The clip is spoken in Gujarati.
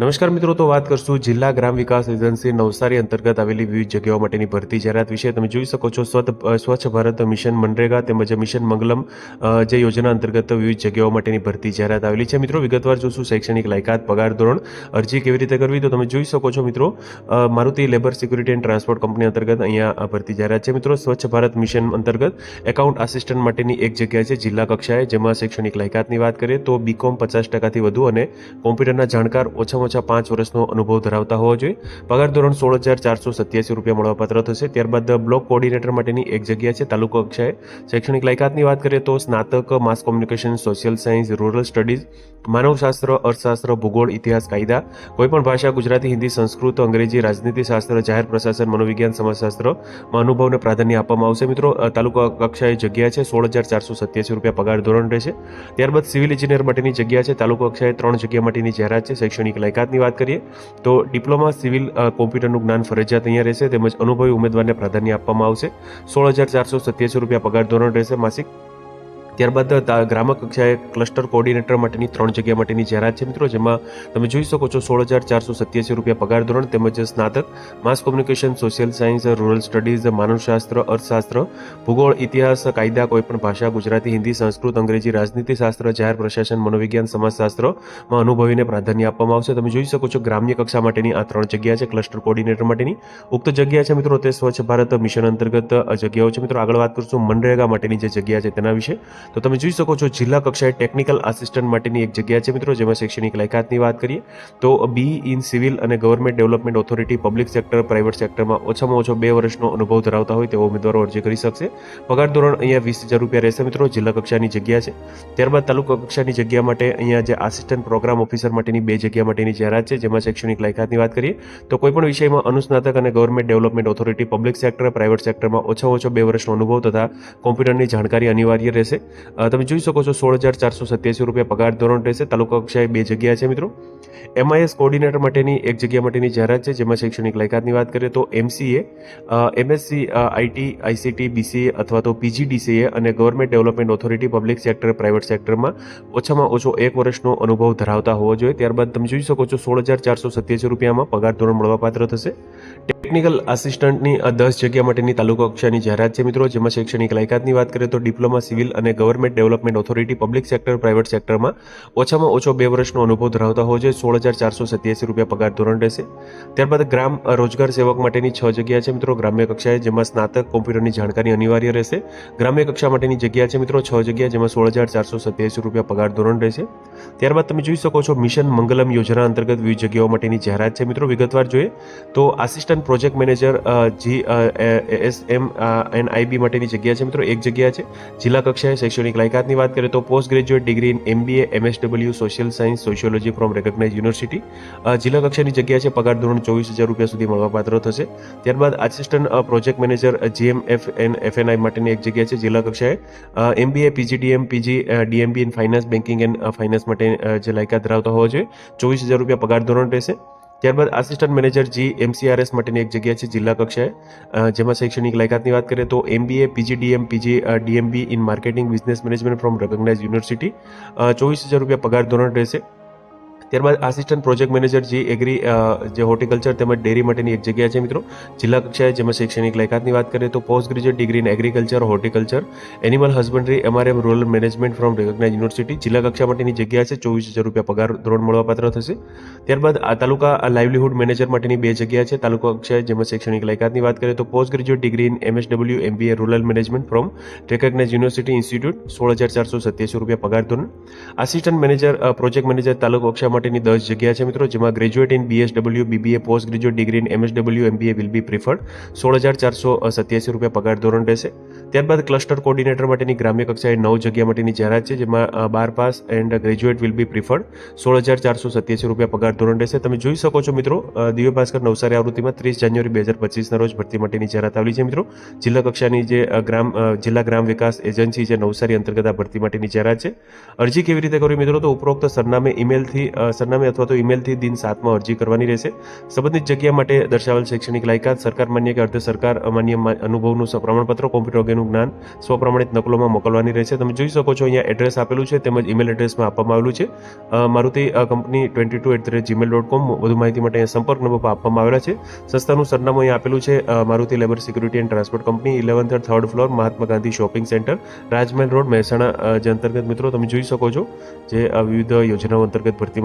નમસ્કાર મિત્રો, તો વાત કરશું જિલ્લા ગ્રામ વિકાસ એજન્સી નવસારી અંતર્ગત આવેલી વિવિધ જગ્યાઓ માટેની ભરતી જાહેરાત વિશે. તમે જોઈ શકો છો સ્વચ્છ સ્વચ્છ ભારત મિશન મનરેગા તેમજ મિશન મંગલમ જે યોજના અંતર્ગત વિવિધ જગ્યાઓ માટેની ભરતી જાહેરાત આવેલી છે. મિત્રો, વિગતવાર જોશું શૈક્ષણિક લાયકાત, પગાર ધોરણ, અરજી કેવી રીતે કરવી? તો તમે જોઈ શકો છો મિત્રો Maruti labour security and transport company અંતર્ગત અહીંયા ભરતી જાહેરાત છે. મિત્રો, સ્વચ્છ ભારત મિશન અંતર્ગત એકાઉન્ટ આસિસ્ટન્ટ માટેની એક જગ્યા છે જિલ્લા કક્ષાએ, જેમાં શૈક્ષણિક લાયકાતની વાત કરીએ તો બીકોમ પચાસ ટકાથી વધુ અને કોમ્પ્યુટરના જાણકાર ઓછામાં ઓછા પાંચ વર્ષનો અનુભવ ધરાવતા હોવો જોઈએ. પગાર ધોરણ સોળ હજાર ચારસો સત્યાસી રૂપિયા મળવાપાત્ર થશે. ત્યારબાદ બ્લોક કોર્ડિનેટર માટેની એક જગ્યા છે, તાલુકા કક્ષાએ. શૈક્ષણિક લાયકાતની વાત કરીએ તો સ્નાતક, mass communication, social science, rural studies, માનવશાસ્ત્ર, અર્થશાસ્ત્ર, ભૂગોળ, ઇતિહાસ, કાયદા, કોઈપણ ભાષા, ગુજરાતી, હિન્દી, સંસ્કૃત, અંગ્રેજી, રાજનીતિ શાસ્ત્ર, જાહેર પ્રશાસન, મનોવિજ્ઞાન સમાજશાસ્ત્રમાં અનુભવને પ્રાધાન્ય આપવામાં આવશે. મિત્રો તાલુકા કક્ષાએ જગ્યા છે, સોળ હજાર ચારસો સત્યાસી રૂપિયા પગાર ધોરણ રહેશે. ત્યારબાદ સિવિલ એન્જિનિયર માટેની જગ્યા છે, તાલુકા કક્ષાએ ત્રણ જગ્યા માટેની જાહેરાત છે, શૈક્ષણિક લાયકાતની વાત કરીએ, તો ડિપ્લોમા સિવિલ કોમ્પ્યુટરનું જ્ઞાન ફરજિયાત અહીંયા રહેશે, તેમજ અનુભવી ઉમેદવારને પ્રાધાન્ય આપવામાં આવશે. સોળ હજાર ચારસો સત્યાસી રૂપિયા પગાર ધોરણ રહેશે, માસિક ત્યારબાદ ગ્રામક કક્ષાએ ક્લસ્ટર કોર્ડિનેટર માટેની ત્રણ જગ્યા માટેની જાહેરાત છે મિત્રો, જેમાં તમે જોઈ શકો છો સોળ હજાર ચારસો સત્યાસી રૂપિયા પગાર ધોરણ તેમજ સ્નાતક, mass communication, social science, rural studies, માનવશાસ્ત્ર, અર્થશાસ્ત્ર, ભૂગોળ, ઇતિહાસ, કાયદા, કોઈપણ ભાષા, ગુજરાતી, હિન્દી, સંસ્કૃત, અંગ્રેજી, રાજનીતિ શાસ્ત્ર, જાહેર પ્રશાસન, મનોવિજ્ઞાન સમાજશાસ્ત્રમાં અનુભવીને પ્રાધાન્ય આપવામાં આવશે. તમે જોઈ શકો છો ગ્રામ્ય કક્ષા માટેની આ ત્રણ જગ્યા છે, ક્લસ્ટર કોઓર્ડિનેટર માટેની. ઉક્ત જગ્યા છે મિત્રો, તે સ્વચ્છ ભારત મિશન અંતર્ગત જગ્યાઓ છે મિત્રો. આગળ વાત કરશું મનરેગા માટેની જે જગ્યા છે તેના વિશે. તો તમે જોઈ શકો છો, જિલ્લા કક્ષાએ ટેકનિકલ આસિસ્ટન્ટ માટેની એક જગ્યા છે મિત્રો, જેમાં શૈક્ષણિક લાયકાતની વાત કરીએ, તો બી ઇન સિવિલ અને government development authority public sector, private સેક્ટરમાં ઓછામાં ઓછો બે વર્ષનો અનુભવ ધરાવતા હોય તેવો ઉમેદવારો અરજી કરી શકશે. પગાર ધોરણ અહીંયા વીસ હજાર રૂપિયા રહેશે મિત્રો, જિલ્લા કક્ષાની જગ્યા છે. ત્યારબાદ તાલુકા કક્ષાની જગ્યા માટે અહીંયા જે આસિસ્ટન્ટ પ્રોગ્રામ ઓફિસર માટેની બે જગ્યા માટેની જાહેરાત છે, જેમાં શૈક્ષણિક લાયકાતની વાત કરીએ, તો કોઈપણ વિષયમાં અનુસ્નાતક અને government development authority, public sector, private સેક્ટરમાં ઓછામાં ઓછો બે વર્ષનો અનુભવ તથા કોમ્પ્યુટરની જાણકારી અનિવાર્ય રહેશે. તમે જોઈ શકો છો સોળ હજાર ચારસો સત્યાસી રૂપિયા પગાર ધોરણ રહેશે. તાલુકા કક્ષાએ બે જગ્યા છે મિત્રો. એમઆઈએસ કોર્ડિનેટર માટેની એક જગ્યા માટેની જાહેરાત છે, જેમાં શૈક્ષણિક લાયકાતની વાત કરીએ તો MCA MSc IT ICT BCA અથવા તો પીજીડીસીએ અને government development authority public sector private સેક્ટરમાં ઓછામાં ઓછો એક વર્ષનો અનુભવ ધરાવતા હોવો જોઈએ. ત્યારબાદ તમે જોઈ શકો છો સોળ હજાર ચારસો સત્યાસી રૂપિયામાં પગાર ધોરણ મળવાપાત્ર થશે. ટેકનિકલ આસિસ્ટન્ટની દસ જગ્યા માટેની તાલુકા કક્ષાની જાહેરાત છે મિત્રો. જેમાં શૈક્ષણિક લાયકાતની વાત કરીએ તો ડિપ્લોમા સિવિલ અને government development authority public sector private સેક્ટરમાં ઓછામાં ઓછો બે વર્ષનો અનુભવ ધરાવતા હોય છે. સોળ હજાર ચારસો સત્યાસી રૂપિયા પગાર ધોરણ રહેશે. ત્યારબાદ ગ્રામ રોજગાર સેવક માટેની છ જગ્યા છે મિત્રો. ગ્રામ્ય કક્ષાએ જેમાં સ્નાતક, કોમ્પ્યુટરની જાણકારી અનિવાર્ય રહેશે. ગ્રામ્ય કક્ષા માટેની જગ્યા છે મિત્રો છ જગ્યા જેમાં સોળ હજાર ચારસો સત્યાસી રૂપિયા પગાર ધોરણ રહેશે. ત્યારબાદ તમે જોઈ શકો છો મિશન મંગલમ યોજના અંતર્ગત વિવિધ જગ્યાઓ માટેની જાહેરાત છે મિત્રો. વિગતવાર જોઈએ તો assistant project manager uh, G S M N IB માટેની જગ્યા છે મિત્રો એક જગ્યા છે. જિલ્લા કક્ષાએ શૈક્ષણિક લાયકાતની વાત કરીએ તો post graduate degree in MBA MSW social science sociology from recognise university. જિલ્લા કક્ષાની જગ્યા છે પગાર ધોરણ ચોવીસ હજાર રૂપિયા સુધી મળવાપાત્ર થશે. ત્યારબાદ assistant project manager GM F N FNI માટેની એક જગ્યા છે જિલ્લા કક્ષાએ. MBA PGDM PG DMB in finance banking and finance માટે જે લાયકાત ધરાવતા હોવા જોઈએ ચોવીસ હજાર રૂપિયા પગાર ધોરણ રહેશે. ત્યારબાદ આસિસ્ટન્ટ મેનેજર જી એમસીઆરએસ માટેની એક જગ્યા છે જિલ્લા કક્ષાએ. જેમાં શૈક્ષણિક લાયકાતની વાત કરીએ તો MBA PGDM PG DMB in marketing business management from recognised university ચોવીસ હજાર રૂપિયા પગાર ધોરણ રહેશે. ત્યારબાદ આસિસ્ટન્ટ પ્રોજેક્ટ મેનેજર જે એગ્રી જે હોર્ટિકલ્ચર તેમજ ડેરી માટેની એક જગ્યા છે મિત્રો. જિલ્લા કક્ષાએ જેમાં શૈક્ષણિક લાયકાતની વાત કરીએ તો post graduate degree in agriculture horticulture animal husbandry MRM rural management from recognise university જિલ્લા કક્ષા માટેની જગ્યા છે, ચોવીસ હજાર રૂપિયા પગાર ધોરણ મળવાપાત્ર થશે. ત્યારબાદ આ તાલુકા લાઇવલીહુડ મેનેજર માટેની બે જગ્યા છે, તાલુકા કક્ષાએ જેમાં શૈક્ષણિક લાયકાતની વાત કરીએ તો post graduate degree in MSW MBA rural management from recognise university institute સોળ હજાર ચારસો સત્યાસી રૂપિયા પગાર ધોરણ. Assistant manager project manager taluka કક્ષા માટે માટેની દસ જગ્યા છે મિત્રો, જેમાં graduate in BSW BBA post graduate degree in MSW MBA will be preferred સોળ હજાર ચારસો સત્યાસી રૂપિયા પગાર ધોરણ રહેશે. ત્યારબાદ ક્લસ્ટર કોર્ડિનેટર માટેની ગ્રામ્ય કક્ષાએ નવ જગ્યા માટેની જાહેરાત છે, જેમાં બાર pass and graduate will be preferred સોળ હજાર ચારસો સત્યાસી રૂપિયા પગાર ધોરણ રહેશે. તમે જોઈ શકો છો મિત્રો દિવ્ય ભાસ્કર નવસારી આવૃત્તિમાં ત્રીસ જાન્યુઆરી બે હજાર પચીસના રોજ ભરતી માટેની જાહેરાત આવેલી છે મિત્રો. જિલ્લા કક્ષાની જે ગ્રામ જિલ્લા ગ્રામ વિકાસ એજન્સી જે નવસારી અંતર્ગત આ ભરતી માટેની જાહેરાત છે. અરજી કેવી રીતે કરવી મિત્રો? તો ઉપરોક્ત સરનામે ઈમેલથી સરનામે અથવા તો ઈમેલથી દિન સાતમાં અરજી કરવાની રહેશે. સંબંધિત જગ્યા માટે દર્શાવેલ શૈક્ષણિક લાયકાત સરકાર માન્ય કે અર્ધ સરકાર માન્ય અનુભવનું પ્રમાણપત્ર, કોમ્પ્યુટર વગેરેનું જ્ઞાન સ્વપ્રમાણિત નકલોમાં મોકલવાની રહેશે. તમે જોઈ શકો છો અહીંયા એડ્રેસ આપેલું છે, તેમજ ઈમેલ એડ્રેસમાં આપવામાં આવેલું છે. Maruti company twenty two at the rate Gmail dot com વધુ માહિતી માટે અહીંયા સંપર્ક નંબર આપવામાં આવેલા છે. સંસ્થાનું સરનામું અહીંયા આપેલું છે Maruti labour security and transport company eleven third floor Mahatma Gandhi shopping centre, Rajmahal road, Mehsana જે અંતર્ગત મિત્રો તમે જોઈ શકો છો, જે વિવિધ યોજનાઓ અંતર્ગત ભરતી